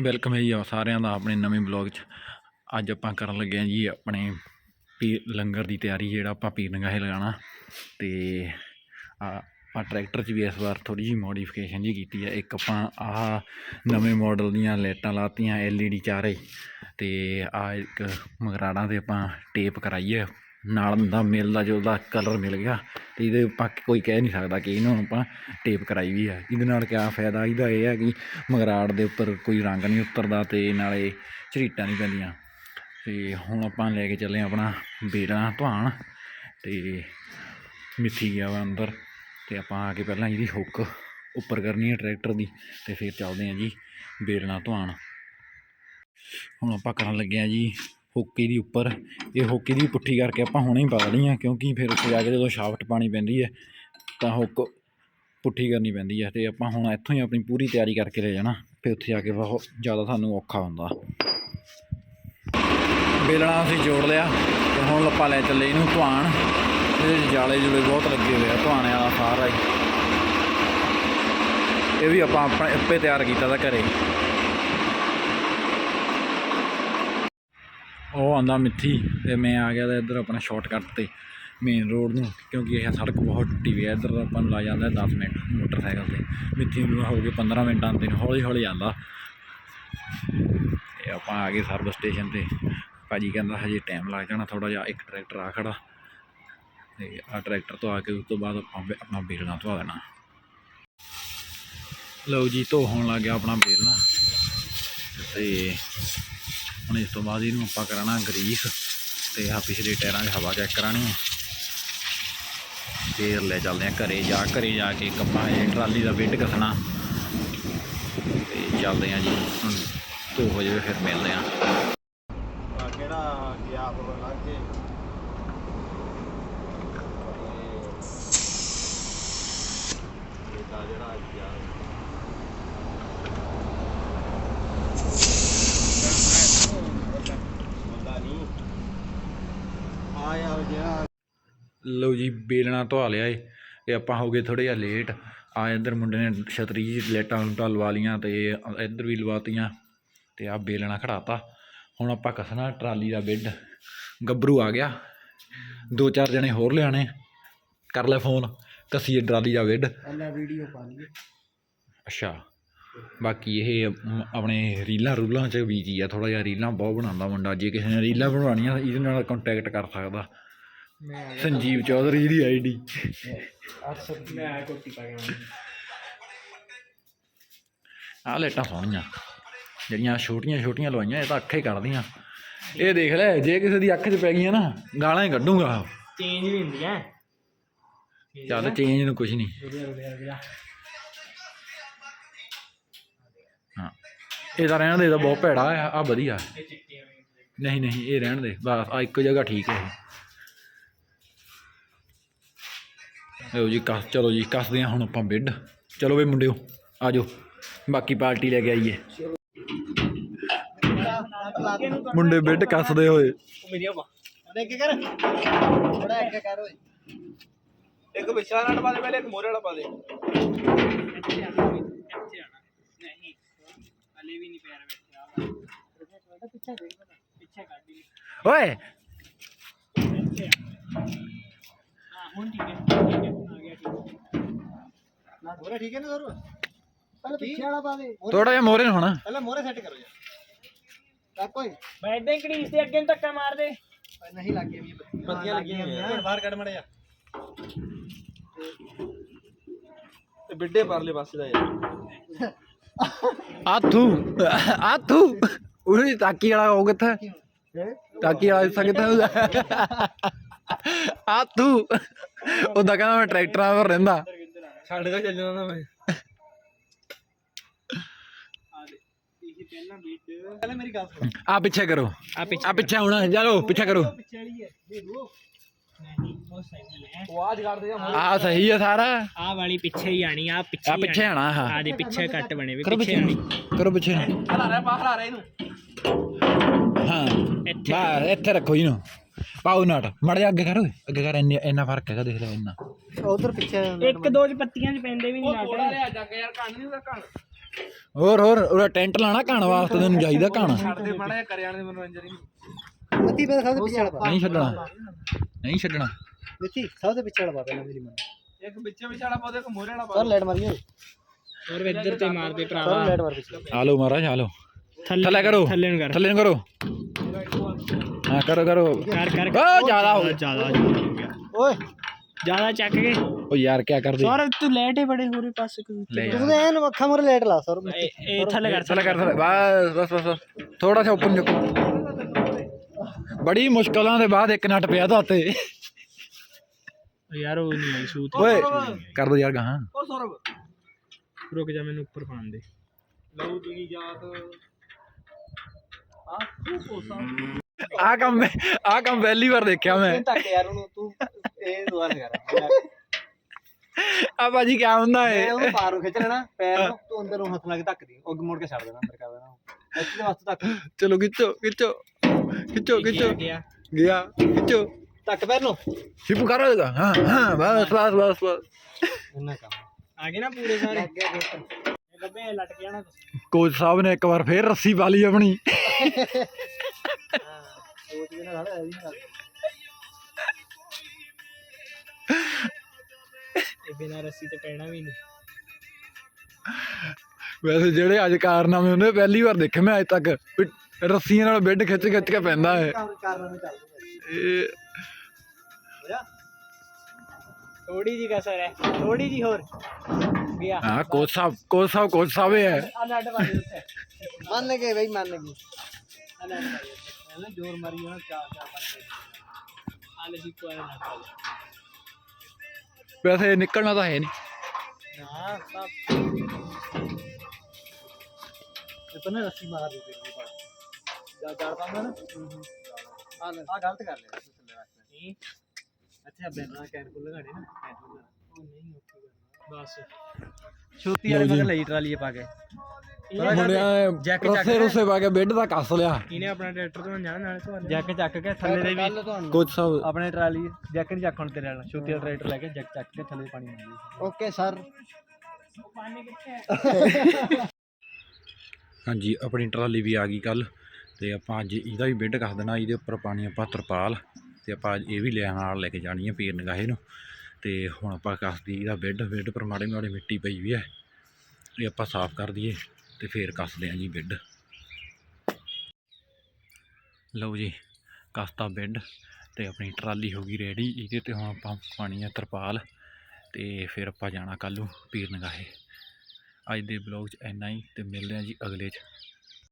Welcome ਹੈ ਜੀ ਆ ਸਾਰਿਆਂ ਦਾ ਆਪਣੇ ਨਵੇਂ ਬਲੌਗ 'ਚ। ਅੱਜ ਆਪਾਂ ਕਰਨ ਲੱਗੇ ਹਾਂ ਜੀ ਆਪਣੇ ਪੀ ਲੰਗਰ ਦੀ ਤਿਆਰੀ, ਜਿਹੜਾ ਆਪਾਂ ਪੀਰ ਨਗਾਹੇ ਲਗਾਉਣਾ। ਤੇ ਆ, ਆਪਾਂ ਟਰੈਕਟਰ 'ਚ ਵੀ ਇਸ ਵਾਰ ਥੋੜੀ ਜਿਹੀ ਮੋਡੀਫਿਕੇਸ਼ਨ ਜੀ ਕੀਤੀ ਹੈ। ਇੱਕ ਆਪਾਂ ਆਹ ਨਵੇਂ ਮਾਡਲ ਦੀਆਂ ਲਾਈਟਾਂ ਲਾਤੀਆਂ LED ਚਾਰੇ। ਤੇ ਆ ਇੱਕ ਮਗਰਾੜਾਂ ਤੇ ਆਪਾਂ ਟੇਪ ਕਰਾਈ ਹੈ। ਨਾਲ ਦਾ ਮਿਲਦਾ ਜੁਲਦਾ ਕਲਰ ਮਿਲ ਗਿਆ, ਤੇ ਇਹਦੇ ਆਪਾਂ ਕੋਈ ਕਹਿ ਨਹੀਂ ਸਕਦਾ ਕਿ ਇਹਨੂੰ ਆਪਾਂ ਟੇਪ ਕਰਾਈ ਵੀ ਹੈ ਇਹਦੇ ਨਾਲ ਕਿਆ ਫਾਇਦਾ? ਇਹਦਾ ਇਹ ਹੈ ਕਿ ਮਗਰਾੜ ਦੇ ਉੱਪਰ ਕੋਈ ਰੰਗ ਨਹੀਂ ਉਤਰਦਾ ਤੇ ਨਾਲੇ ਝਰੀਟਾਂ ਨਹੀਂ ਪੈਂਦੀਆਂ। ਤੇ ਹੁਣ ਆਪਾਂ ਲੈ ਕੇ ਚੱਲੇ ਹਾਂ ਆਪਣਾ ਬੇੜਾ ਧਵਾਣ ਤੇ ਮਿੱਠੀ ਗਿਆ ਵਾ ਅੰਦਰ ਤੇ ਆਪਾਂ ਆ ਕੇ ਪਹਿਲਾਂ ਇਹਦੀ ਹੁੱਕ ਉੱਪਰ ਕਰਨੀ ਹੈ ਟਰੈਕਟਰ ਦੀ ਤੇ ਫਿਰ ਚੱਲਦੇ ਹਾਂ ਜੀ ਬੇੜਨਾ ਧਵਾਣ ਹੁਣ ਆਪਾਂ ਕਰਨ ਲੱਗੇ ਹਾਂ ਜੀ ਹੋਕੀ ਦੀ ਉੱਪਰ ਇਹ ਹੋਕੀ ਦੀ ਪੁੱਠੀ ਕਰਕੇ ਆਪਾਂ ਹੁਣੇ ਹੀ ਪਾ ਦੇਣੀ ਆ, ਕਿਉਂਕਿ ਫਿਰ ਉੱਥੇ ਜਾ ਕੇ ਜਦੋਂ ਸ਼ਾਫਟ ਪਾਣੀ ਪੈਂਦੀ ਹੈ ਤਾਂ ਹੁੱਕ ਪੁੱਠੀ ਕਰਨੀ ਪੈਂਦੀ ਹੈ ਤੇ ਆਪਾਂ ਹੁਣ ਇੱਥੋਂ ਹੀ ਆਪਣੀ ਪੂਰੀ ਤਿਆਰੀ ਕਰਕੇ ਲੈ ਜਾਣਾ, ਫਿਰ ਉੱਥੇ ਜਾ ਕੇ ਬਹੁਤ ਜ਼ਿਆਦਾ ਸਾਨੂੰ ਔਖਾ ਹੁੰਦਾ। ਬੇਲਣਾ ਅਸੀਂ ਜੋੜ ਲਿਆ ਤੇ ਹੁਣ ਆਪਾਂ ਲੈ ਚੱਲੇ ਇਹਨੂੰ ਧਵਾਣ ਇਹਦੇ 'ਚ ਜਾਲੇ ਜੁਲੇ ਬਹੁਤ ਲੱਗੇ ਹੋਏ ਆ ਧਵਾਣੇ ਵਾਲਾ ਸਾਰਾ ਹੀ। ਇਹ ਵੀ ਆਪਾਂ ਆਪਣੇ ਆਪੇ ਤਿਆਰ ਕੀਤਾ ਤਾਂ ਘਰੇ। ਉਹ ਆਂਦਾ ਮਿੱਥੀ ਤੇ ਮੈਂ ਆ ਗਿਆ ਤਾਂ ਇੱਧਰ ਆਪਣਾ ਸ਼ਾਰਟਕਟ ਤੇ ਮੇਨ ਰੋਡ ਨੂੰ, ਕਿਉਂਕਿ ਇਹ ਸੜਕ ਬਹੁਤ ਟੁੱਟੀ ਹੋਈ ਹੈ ਇੱਧਰ ਆਪਾਂ ਨੂੰ ਲੱਗ ਜਾਂਦਾ 10 ਮਿੰਟ ਮੋਟਰਸਾਈਕਲ ਤੇ। ਮਿੱਥੀ ਨੂੰ ਹੋ ਗਏ 15 ਮਿੰਟ ਦੇ ਨੂੰ, ਹੌਲੀ ਹੌਲੀ ਆਂਦਾ ਤੇ ਆਪਾਂ ਆ ਗਏ ਸਰਵਿਸ ਸਟੇਸ਼ਨ ਤੇ। ਭਾਜੀ ਕਹਿੰਦਾ ਹਜੇ ਟਾਈਮ ਲੱਗ ਜਾਣਾ ਥੋੜਾ ਜਿਹਾ, ਇੱਕ ਟਰੈਕਟਰ ਆ ਖੜਾ। ਤੇ ਆ ਟਰੈਕਟਰ ਤੋਂ ਆ ਕੇ ਉਸ ਤੋਂ ਬਾਅਦ ਆਪਾਂ ਬੇ- ਆਪਣਾ ਬੇਲਣਾ ਧਵਾ ਦੇਣਾ। ਲਓ ਜੀ ਧੋ ਹੋਣ ਲੱਗ ਗਿਆ ਆਪਣਾ ਬੇਲਣਾ। ਤੇ ਹੁਣ ਇਸ ਤੋਂ ਬਾਅਦ ਇਹਨੂੰ ਆਪਾਂ ਕਰਾਣਾ ਗਰੀਸ ਤੇ ਆ ਪਿਛਲੇ ਟਾਇਰਾਂ 'ਚ ਹਵਾ ਚੈੱਕ ਕਰਾਣੀ ਹੈ ਫੇਰ ਲੈ ਚੱਲਦੇ ਆ ਘਰੇ ਜਾ ਘਰੇ ਜਾ ਕੇ ਕੱਪਾਂ ਇਹ ਟਰਾਲੀ ਦਾ ਵੇਟ ਕੱਸਣਾ ਤੇ ਚੱਲਦੇ ਆ ਜੀ, ਹੁਣ ਧੋ ਹੋ ਜਾਵੇ, ਫਿਰ ਮਿਲਦੇ ਆ। ਕਿਹੜਾ ਗਿਆ ਉਹ ਲੱਗ? ਜਿਹੜਾ ਗਿਆ ਬੰਦਾ ਨਹੀਂ ਆਇਆ ਜਿਹੜਾ ਲਓ ਜੀ ਬੇਲਣਾ ਧਵਾ ਲਿਆ ਏ ਤੇ ਆਪਾਂ ਹੋ ਗਏ ਥੋੜੇ ਜਿਹਾ ਲੇਟ ਆ ਇੱਧਰ ਮੁੰਡੇ ਨੇ ਛਤਰੀ ਜਿਹੀ ਲਾਈਟਾਂ ਲੂਟਾਂ ਲਵਾ ਲੀਆਂ ਤੇ ਇੱਧਰ ਵੀ ਲਵਾਤੀਆਂ ਤੇ ਆ ਬੇਲਣਾ ਖੜਾਤਾ। ਹੁਣ ਆਪਾਂ ਕਸਣਾ ਟਰਾਲੀ ਦਾ ਬੈੱਡ ਗੱਭਰੂ ਆ ਗਿਆ। ਦੋ ਚਾਰ ਜਣੇ ਹੋਰ ਲਿਆਣੇ ਕਰ ਲੈ ਫੋਨ ਕਸੀਏ ਟਰਾਲੀ ਦਾ ਬੈੱਡ ਪਹਿਲਾਂ ਵੀਡੀਓ ਪਾ ਲਈਏ। ਅੱਛਾ। ਬਾਕੀ ਇਹ ਆਪਣੇ ਰੀਲਾਂ ਰੂਲਾਂ 'ਚ ਬੀਜੀ ਆ ਥੋੜਾ ਜਿਹਾ ਰੀਲਾਂ ਬਹੁਤ ਬਣਾਉਂਦਾ ਮੁੰਡਾ। ਜੇ ਕਿਸੇ ਨੇ ਰੀਲਾਂ ਬਣਾਉਣੀਆਂ ਇਹਦੇ ਨਾਲ ਕੰਟੈਕਟ ਕਰ ਸਕਦਾ। ਸੰਜੀਵ ਚੌਧਰੀ ਦੀ ਆਈਡੀ 800 ਮੈਂ ਆ ਕੋਟੀ ਪਾ ਗਿਆ। ਆਹ ਲਾਈਟਾਂ ਸੋਹਣੀਆਂ ਜਿਹੜੀਆਂ ਛੋਟੀਆਂ ਛੋਟੀਆਂ ਲਵਾਈਆਂ ਇਹ ਤਾਂ ਅੱਖੇ ਕੱਢਦੀਆਂ। ਇਹ ਦੇਖ ਲੈ ਜੇ ਕਿਸੇ ਦੀ ਅੱਖ 'ਚ ਪੈ ਗਈਆਂ ਨਾ ਗਾਲਾਂ ਹੀ ਕੱਢੂਗਾ ਚੇਂਜ ਵੀ ਹੁੰਦੀਆਂ। ਚੱਲ ਚੇਂਜ ਨੂੰ ਕੁਝ ਨਹੀਂ। ਹਾਂ। ਇਹ ਤਾਂ ਰਹਿਣ ਦੇ ਤਾਂ ਬਹੁਤ ਭੈੜਾ ਆ ਆ ਵਧੀਆ। ਨਹੀਂ ਨਹੀਂ ਇਹ ਰਹਿਣ ਦੇ ਬਸ ਆ ਇੱਕੋ ਜਗ੍ਹਾ ਠੀਕ ਹੈ। ਲਓ ਜੀ ਕਸ ਚਲੋ ਜੀ ਕੱਸਦੇ ਹਾਂ ਹੁਣ ਆਪਾਂ ਬੈੱਡ ਚਲੋ ਵੇ ਮੁੰਡਿਓ ਆ ਜਾਓ। ਬਾਕੀ ਪਾਰਟੀ ਲੈ ਕੇ ਆਈਏ। ਮੁੰਡੇ ਬੈੱਡ ਕੱਸਦੇ ਹੋਏ। ਮੇਰੀਆਂ ਪਾ ਦੇਖ ਕਰ। ਥੋੜਾ ਇੱਕ ਕਰ ਓਏ। ਇੱਕ ਪਿਛਲਾ ਨਟ ਪਾ ਦੇ ਪਹਿਲੇ ਇੱਕ ਮੋਰੇ ਵਾਲਾ ਪਾ ਦੇ। ਨਹੀਂ ਹਲੇ ਵੀ ਨਹੀਂ ਪੈਰ ਬੈਠਿਆ ਪਿੱਛੇ ਪਿੱਛੇ ਕੱਢ ਲਈ ਓਏ ਹਾਂ ਹੁਣ ਠੀਕ ਹੈ। ਠੀਕ ਨਾ ਮੋਰੇ ਠੀਕ ਹੈ ਨਾ ਜ਼ਰੂਰ ਪਹਿਲੇ ਪਿੱਛੇ ਵਾਲਾ ਪਾ ਦੇ। ਥੋੜਾ ਜਿਹਾ ਮੋਰੇ ਨੂੰ ਹੋਣਾ। ਪਹਿਲਾਂ ਮੋਰੇ ਸੈੱਟ ਕਰੋ ਯਾਰ ਕੋਈ ਮੈਂ ਇਦਾਂ ਹੀ ਘੜੀਸ ਤੇ ਅੱਗੇ ਨੂੰ ਧੱਕਾ ਮਾਰ ਦੇ। ਨਹੀਂ ਲੱਗ ਗਈ ਬੱਤੀਆਂ ਲੱਗੀਆਂ ਹੋਈਆਂ। ਬਾਹਰ ਕੱਢ ਮੜਿਆ ਤੇ ਬਿੱਡੇ ਪਰਲੇ ਪਾਸੇ ਦਾ ਯਾਰ। ਆਥੂ ਆਥੂ। ਉਹਦੀ ਤਾਕੀ ਵਾਲਾ ਉਹ ਕਿੱਥੇ ਤਾਕੀ ਵਾਲਾ ਹਿੱਸਾ ਕਿੱਥੇ ਆਥੂ। ਉਹਦਾ ਕਹਿੰਦਾ ਮੈਂ ਟਰੈਕਟਰਾਂ 'ਤੇ ਰਹਿੰਦਾ। ਛੱਡ ਕੇ ਚੱਲ ਜਾਣਾ ਮੈਂ। ਆ ਦੇ ਇਹ ਪਹਿਲਾਂ ਬੀਟ ਪਹਿਲੇ ਮੇਰੀ ਗੱਲ ਸੁਣ। ਆ ਪਿੱਛੇ ਕਰੋ। ਆ ਆ ਪਿੱਛੇ ਚਲੋ ਪਿੱਛੇ ਕਰੋ। ਪਿੱਛੇ ਵਾਲੀ ਹੈ ਦੇ ਦੋ ਦੇ ਆ ਸਹੀ ਹੈ ਸਾਰਾ। ਆ ਵਾਲੀ ਪਿੱਛੇ ਹੀ ਆਣੀ ਆ ਪਿੱਛੇ ਆ ਪਿੱਛੇ ਆਣਾ ਹਾਂ ਆ ਦੇ ਪਿੱਛੇ ਕੱਟ ਬਣੇ ਵੇ ਕਰੋ ਪਿੱਛੇ ਆਣੀ। ਕਰੋ ਪਿੱਛੇ ਹਲਾ ਰਿਹਾ ਬਾਹਰ ਆ ਰਿਹਾ ਇਹਨੂੰ। ਹਾਂ। ਇੱਥੇ ਇੱਥੇ ਰੱਖੋ ਇਹਨੂੰ। ਪਾਉ ਨਾਟ ਮੜ ਜਾ ਅੱਗੇ ਕਰ ਓਏ ਅੱਗੇ ਕਰ ਇੰਨੇ ਇੰਨਾ ਫ਼ਰਕ ਹੈਗਾ ਦੇਖ ਲੈ ਇੰਨਾ। ਉਧਰ ਪਿੱਛੇ ਇੱਕ ਦੋ ਚ ਪੱਤੀਆਂ ਚ ਪੈਂਦੇ ਵੀ ਨਹੀਂ ਨਾਟੇ ਲਿਆ ਜਾ ਕੇ ਯਾਰ ਕੰਨ ਨਹੀਂ ਉਹਦਾ ਕੰਨ ਹੋਰ ਹੋਰ ਉਹਦਾ ਟੈਂਟ ਲਾਣਾ ਘਾਣ ਵਾਸਤੇ ਤੈਨੂੰ ਚਾਹੀਦਾ ਘਾਣ। ਛੱਡਦੇ ਮਾੜਾ ਜਿਹਾ ਕਰਿਆਣ ਦੇ ਮਨੋਰੰਜਨ ਹੀ ਮੱਤੀ ਪਹਿਲਾਂ ਸਭ ਤੋਂ ਪਿੱਛੇ ਵਾਲਾ ਪਾ। ਨਹੀਂ ਛੱਡਣਾ। ਨਹੀਂ ਛੱਡਣਾ। ਮਿੱਤੀ ਸਭ ਤੋਂ ਪਿੱਛੇ ਵਾਲਾ ਪਾ ਪਹਿਲਾਂ ਮੇਰੀ ਮੰਨ ਇੱਕ ਵਿੱਚੇ ਵਿਚਾਲਾ ਪਾਉਂਦੇ ਇੱਕ ਮੋਰੇ ਵਾਲਾ ਸਰ ਪਾ ਲੈਟ ਮਾਰੀਏ ਹੋਰ ਇੱਧਰ ਤੇ ਮਾਰਦੇ ਸਰ ਭਰਾਵਾ। ਲੈਟ ਮਾਰ ਪਿੱਛੇ। ਆ ਲਓ ਮਹਾਰਾਜ ਆ ਲਓ। ਥੱਲੇ ਥੱਲੇ ਕਰੋ। ਥੱਲੇ ਨੂੰ ਕਰ। ਥੱਲੇ ਨੂੰ ਕਰੋ ਹਾਂ ਕਰੋ ਕਰੋ ਕਰ ਕਰ ਆ ਜ਼ਿਆਦਾ ਹੋ ਗਿਆ ਜ਼ਿਆਦਾ ਹੋ ਗਿਆ ਓਏ ਜ਼ਿਆਦਾ ਚੱਕ ਕੇ ਓ ਯਾਰ ਕੀ ਕਰਦੇ ਸੌਰਵ ਤੂੰ ਲੈਟੇ ਬੜੇ ਹੋਰੇ ਪਾਸੇ ਕੋਈ ਲੈ ਯਾਰ। ਤੂੰ ਐਨ ਅੱਖਾਂ ਮੋਰੇ ਲੈਟ ਲਾ ਸਰ ਇਹ ਇਹ ਥੱਲੇ ਕਰ ਥੱਲੇ ਕਰ ਥੱਲੇ ਬਸ ਬਸ ਬਸ ਬਸ। ਥੋੜਾ ਜਿਹਾ ਉੱਪਰ ਨੂੰ ਚੁੱਕੋ ਬੜੀ ਮੁਸ਼ਕਲਾਂ ਦੇ ਬਾਅਦ ਇੱਕ ਨਟ ਪਿਆ ਤਾਂ ਉੱਤੇ ਯਾਰ ਉਹ ਨਹੀਂ ਆਈ ਸੂਤ ਓਏ ਕਰ ਦੋ ਯਾਰ ਗਾਹਾਂ ਉਹ ਸੌਰਵ ਰੁਕ ਆ ਕੰਮ ਆ ਕੰਮ ਪਹਿਲੀ ਵਾਰ ਦੇਖਿਆ ਮੈਂ। ਤੱਕ ਯਾਰ ਉਹਨੂੰ ਤੂੰ ਇਹ ਦੁਆ ਨਾ ਕਰ। ਆ ਭਾਜੀ ਕੀ ਹੁੰਦਾ ਮੈਂ ਏ ਉਹਨੂੰ ਪਾਰ ਨੂੰ ਖਿੱਚ ਲੈਣਾ ਪੈਰ ਨੂੰ ਤੂੰ ਅੰਦਰ ਨੂੰ ਹੱਥ ਲਾ ਕੇ ਧੱਕ ਦੀ ਉਹ ਮੁੜ ਕੇ ਛੱਡ ਦੇਣਾ ਅੰਦਰ ਕਰ ਦੇਣਾ। ਇੱਥੇ ਦੇ ਵਾਸਤੇ ਧੱਕ। ਚਲੋ ਖਿੱਚੋ ਖਿੱਚੋ ਖਿੱਚੋ ਖਿੱਚੋ। ਗਿਆ। ਗਿਆ ਖਿੱਚੋ। ਧੱਕ ਪੈਰ ਨੂੰ। ਹਿਪ ਕਰੋ ਇਹਦਾ। ਹਾਂ ਹਾਂ ਬਸ ਬਸ ਬਸ ਬਸ। ਇੰਨਾ ਕੰਮ। ਆ ਗਏ ਨਾ ਪੂਰੇ ਸਾਰੇ। ਲੱਗ ਗਿਆ ਦੋਸਤ ਇਹ ਗੱਬੇ ਲਟਕ ਜਾਣਾ ਕੋਚ ਸਾਹਿਬ ਨੇ ਇੱਕ ਵਾਰ ਫੇਰ ਰੱਸੀ ਪਾ ਲਈ ਆਪਣੀ। ਸੋਚ ਵੀ ਨਾ ਸਾਡਾ ਇਹ ਵੀ ਨਾ। ਇਹ ਬਿਨਾਂ ਰੱਸੀ ਤੇ ਪੈਣਾ ਵੀ ਨਹੀਂ। ਵੈਸੇ ਜਿਹੜੇ ਅੱਜ ਕਾਰਨਾਮੇ ਹੁੰਦੇ ਪਹਿਲੀ ਵਾਰ ਦੇਖੇ ਮੈਂ ਅੱਜ ਤੱਕ। ਵੀ ਰੱਸੀਆਂ ਨਾਲ ਬੈੱਡ ਖਿੱਚ ਖਿੱਚ ਕੇ ਪੈਂਦਾ ਹੈ ਕੰਮ ਕਰਨਾ ਨਹੀਂ ਚੱਲਦਾ ਇਹ ਹੋਇਆ ਥੋੜੀ ਜੀ ਕਸਰ ਹੈ ਥੋੜੀ ਜੀ ਹੋਰ। ਗਿਆ। ਹਾਂ ਕੋਚ ਸਾਹਿਬ ਕੋਚ ਸਾਹਿਬ ਕੋਚ ਸਾਹਿਬ ਹੀ ਮੰਨ ਗਏ ਬਈ ਮੰਨ ਗਏ। ਆ ਨਟ ਪਾ ਦੇ ਉੱਤੇ ਐਵੇਂ ਜ਼ੋਰ ਮਾਰੀ ਜਾਣਾ ਚਾਰ ਚਾਰ ਪੰਜ ਆ ਲੈ ਜੀ ਕੋਈ ਨਟ ਪਾ ਦੇ ਵੈਸੇ ਨਿਕਲਣਾ ਤਾਂ ਹੈ ਨਹੀਂ ਨਾ ਸਭ ਇਹ ਤਾਂ ਨਾ ਰੱਸੀ ਮਾਰ ਦੇ ਤੇਰੀ ਬਾਤ ਜਾ ਜੜ ਪਾਉਂਦਾ ਨਾ ਆ ਲੈ ਆ ਗਲਤ ਕਰ ਲਿਆ ਤੂੰ ਥੱਲੇ ਬਸ। ਛੋਟੀ ਵਾਲੇ ਮਗਰ ਲਈ ਟਰਾਲੀ ਪਾ ਕੇ। ਮੁੰਡਿਆਂ ਜੈਕ ਨੇ ਰੱਸੇ ਰੁੱਸੇ ਪਾ ਕੇ ਬੈੱਡ ਦਾ ਕੱਸ ਲਿਆ। ਇਹਨੇ ਆਪਣਾ ਟਰੈਕਟਰ ਤੋਂ ਜਾਣਾ ਨਾਲੇ ਤੋਂ ਜੈਕ ਚੱਕ ਕੇ ਥੱਲੇ ਦੇ ਵੀ ਕੋਚ ਸਾਹਿਬ ਆਪਣੇ ਟਰਾਲੀ ਜੈਕ ਨਹੀਂ ਚੱਕ ਹੁਣ ਤੇਰੇ ਨਾਲ ਛੋਟੀ ਵਾਲਾ ਟਰੈਕਟਰ ਲੈ ਕੇ ਜੈਕ ਚੱਕ ਕੇ ਥੱਲੇ ਪਾਣੀ ਮੰਗੀ ਓਕੇ ਸਰ। ਪਾਣੀ ਕਿੱਥੇ ਹੈ? ਹਾਂਜੀ ਆਪਣੀ ਟਰਾਲੀ ਵੀ ਆ ਗਈ ਕੱਲ ਤੇ ਆਪਾਂ ਅੱਜ ਇਹਦਾ ਵੀ ਬੈੱਡ ਕੱਸ ਦੇਣਾ ਇਹਦੇ ਉੱਪਰ ਪਾਣੀ ਆਪਾਂ ਤਰਪਾਲ। ਤੇ ਆਪਾਂ ਅੱਜ ਇਹ ਵੀ ਲੈ ਨਾਲ ਲੈ ਕੇ ਜਾਣੀ ਹੈ ਪੀਰ ਨਗਾਹੇ ਨੂੰ। ਤੇ ਹੁਣ ਆਪਾਂ ਕੱਸਦੀ ਇਹਦਾ ਬੈੱਡ ਬੈੱਡ ਪਰ ਮਾੜੇ ਮਾੜੇ ਮਿੱਟੀ ਪਈ ਵੀ ਹੈ। ਇਹ ਆਪਾਂ ਸਾਫ਼ ਕਰ ਦਈਏ ਤੇ ਫੇਰ ਕੱਸਦੇ ਹਾਂ ਜੀ ਬੈੱਡ ਲਓ ਜੀ, ਕੱਸਤਾ ਬੈੱਡ ਤੇ ਆਪਣੀ ਟਰਾਲੀ ਹੋ ਗਈ ਰੈਡੀ ਇਹਦੇ ਤੇ ਹੁਣ ਆਪਾਂ ਪਾਣੀ ਆ ਤਰਪਾਲ ਤੇ ਫਿਰ ਆਪਾਂ ਜਾਣਾ ਕੱਲ੍ਹ ਨੂੰ ਪੀਰ ਨਗਾਹੇ। ਅੱਜ ਦੇ ਬਲੌਗ 'ਚ ਇੰਨਾ ਹੀ ਤੇ ਮਿਲਦੇ ਹਾਂ ਜੀ ਅਗਲੇ 'ਚ।